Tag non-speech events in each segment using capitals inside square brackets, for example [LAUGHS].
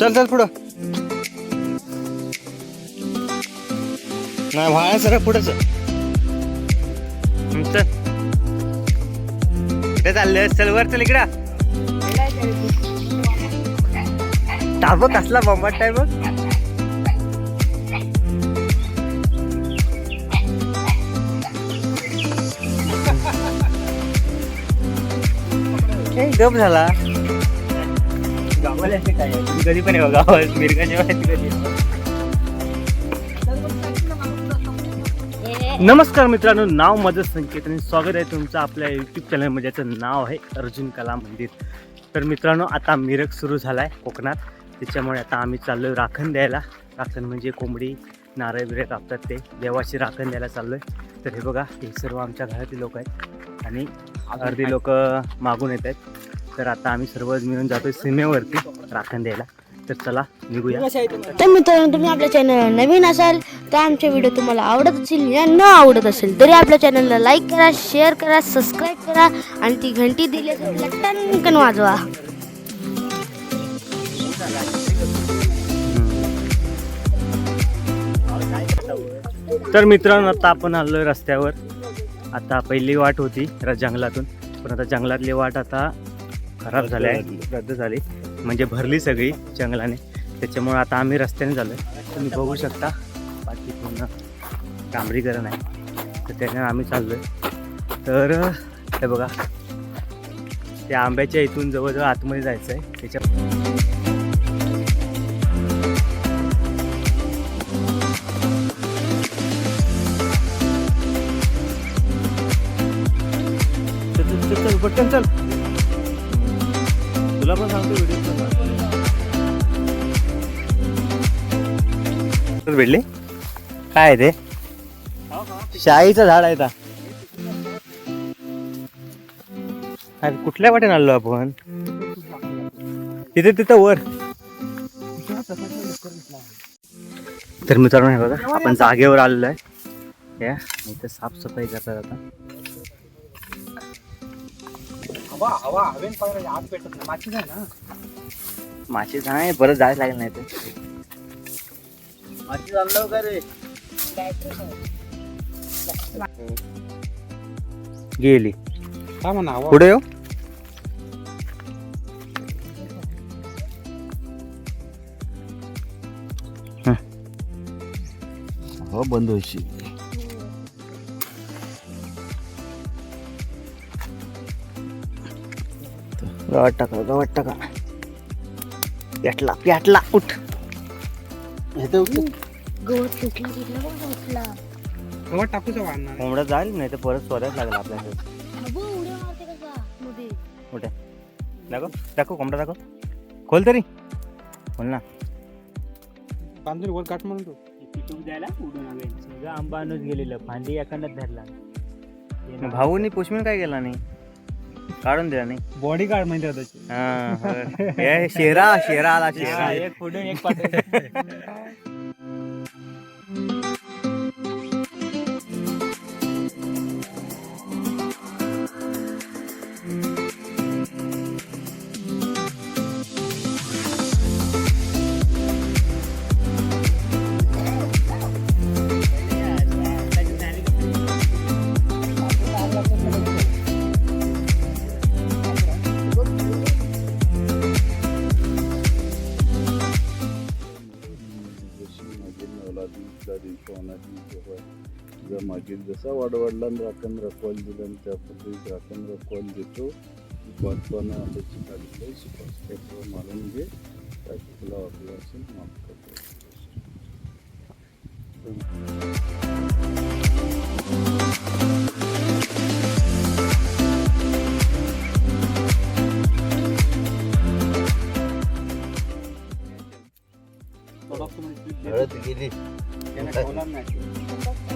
चल चल पुढं. नाही व्हाया सर पुढं चल चल कुठे चाललं चल वर चल इकडं. टाबक कसला बॉम्बाट आहे बघ गप झाला. मला असं काय? तुम्ही कधी पण येऊ गावात. मिरगाच्या वेळेस कधी नमस्कार मित्रांनो नाव माझं संकेत आणि स्वागत आहे तुमचं आपल्या यूट्यूब चॅनलमध्ये याचं नाव आहे अर्जुन कला मंदिर. तर मित्रांनो आता मिरग सुरू झाला आहे कोकणात. त्याच्यामुळे आता आम्ही चाललो आहे राखण द्यायला. राखण म्हणजे कोंबडी नारळ बिरळ कापतात ते. देवाची राखण द्यायला चाललो आहे तर हे बघा हे सर्व आमच्या घरातील लोक आहेत. आणि अर्धी लोक मागून येत आहेत. तर आता आम्ही सर्वच मिळून जातोय सीमेवरती राखण द्यायला. तर चला निघूया. तर मित्रांनो तुम्ही आपल्या चॅनलला नवीन असाल तर आमचे व्हिडिओ तुम्हाला आवडत असेल या न आवडत असेल तरी आपल्या चॅनलला लाईक करा शेअर करा सबस्क्राईब करा आणि ती घंटी दिली असेल वाजवा. तर मित्रांनो आता आपण आलोय रस्त्यावर. आता पहिली वाट होती जंगलातून. पण आता जंगलातली वाट आता खराब झाली आहे रद्द झाली. म्हणजे भरली सगळी जंगलाने. त्याच्यामुळे आता आम्ही रस्त्याने झालोय. तुम्ही बघू शकता. बाकी पूर्ण डांबरीकरण आहे. तर त्याने आम्ही चाललोय. तर हे बघा. त्या आंब्याच्या इथून जवळजवळ आतमध्ये जायचं आहे त्याच्या पटकन चल. तुला पण सांगतो व्हिडिओ भेटले? काय आहे ते? शाईचं झाड आहे का कुठल्या वाटेने आलो आपण? तिथे तिथं वर. तर मित्रांनो हे बघा आपण जागेवर आलेलो आहे. या इथं साफसफाई करतात आता. माशी नाही. परत जायला लागेल नाही तर. आणलं का रे? गेली. काय म्हणा हवा. पुढे येऊ? हवा बंद व्हायची गवत टाका गवत टाका. पेटला पेटला उठ. गवत तुटला तुटला बघ तुटला हवा टाकूचा वाढणार कोंबडा जाईल नाही तर परत स्वरायच लागला आपल्याला अबो, उड्या मारते कसा मध्ये. कुठे दाखव दाखव कोंबडा दाखव. खोल तरी. खोल ना. बांधून वर काट म्हणून तो द्यायला उडून आले गेलेलं फांदी एखादच धरला. भाऊनी पुष्मीन काय केला नाही? काढून दिला नाही. बॉडी गार्ड माहिती आहे त्याची. हा, होय. हे शेरा शेरा आला शेरा. एक पुढे एक [LAUGHS] ಹಾಕಿದ ದಿವಸ ಒಡ ಒಡ್ಲಂದು ಹಾಕಂದ್ರೆ ಕೋಲ್ದಿಲ್ಲ ಅಂತ ಹೇಳ್ಬಿಟ್ಟು ಹಾಕಂದ್ರೆ ಕೋಲ್ದಿತ್ತು ಬರ್ತನ ಹೆಚ್ಚು ಕಡಿಮೆ ಸುಪರ್ಸ್ಬೇಕು ಮಲನಿಗೆ ಪ್ರತಿಕೂಲ ಅಭ್ಯಾಸ ಮಾಡ್ಕೋಬೇಕು Arada gelin. Gene kolan mı?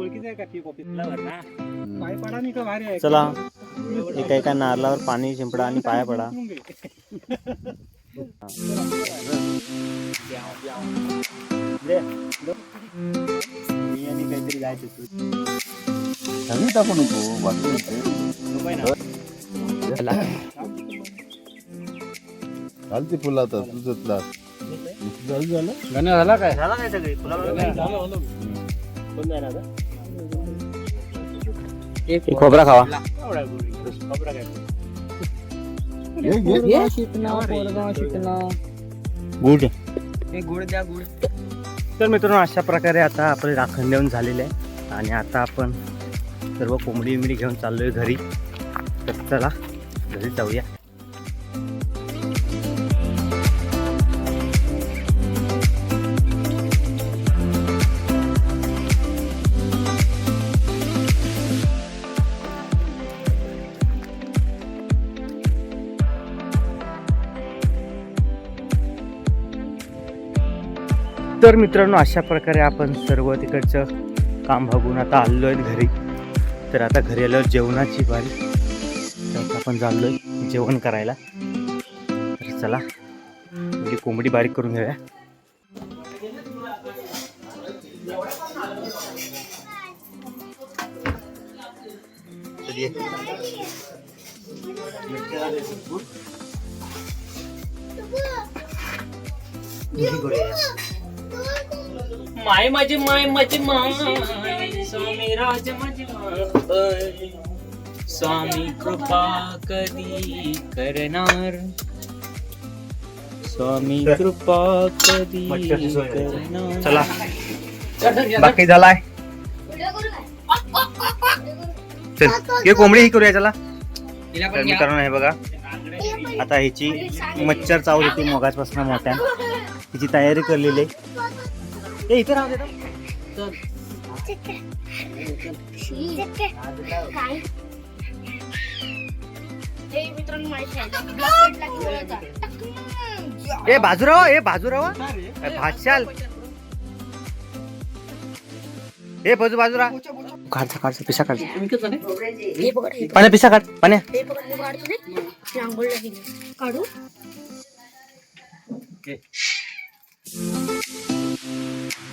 ओळखीचं आहे का ती कॉपी पाय पडा नाही का भारी आहे चला. एका एका नारळावर पाणी शिंपडा आणि पाया पडा. मी आणि काहीतरी जायचं सगळी टाकू नको चालते फुलं आता तुझं झालं झालं गाणं झाला काय झाला काय सगळे खोबरा खावा. घे, घे. गुड. तर मित्रांनो अशा प्रकारे आता आपले राखण देऊन झालेले आहे. आणि आता आपण सर्व कोंबडी बिंबडी घेऊन चाललोय घरी. तर चला घरी जाऊया. तर मित्रांनो अशा प्रकारे आपण सर्व तिकडचं काम बघून आता आलेलो आहे घरी. तर आता घरी आल्यावर जेवणाची बारी. तर आपण चाललोय जेवण करायला. तर चला आपली कोंबडी बारीक करून घेऊया. माय माझी माय माझी माय. स्वामी राज माझी माय. स्वामी कृपा कधी करणार? स्वामी कृपा कधी आहे. करणार? चला. बाकी झालाय. हे कोंबडी ही करूया चला. तर मित्रांनो हे बघा. आता ह्याची मच्छर चावली होती मोगाचपासून मोठ्या. [LAUGHS] तिची तयारी करलेली आहे. ए इथे राहू दे ना. ए बाजूराव ए बाजूराव. भाषाल. ए बाजू बाजूरा. काढचा काढचा पिसा काढचा पाण्या पिसा काढ पाण्या. काढू. Mm-hmm.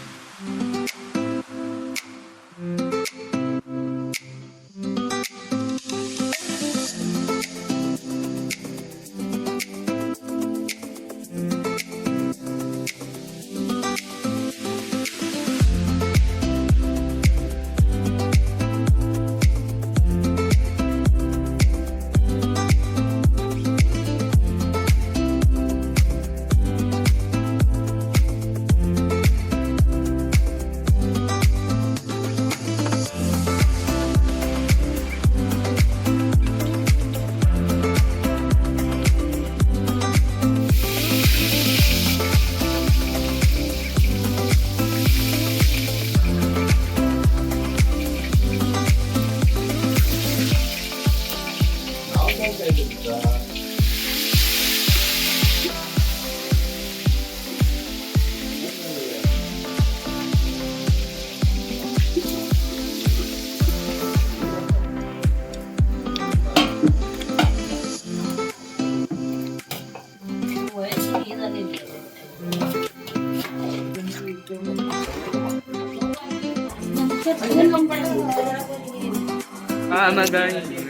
Ah, maganda.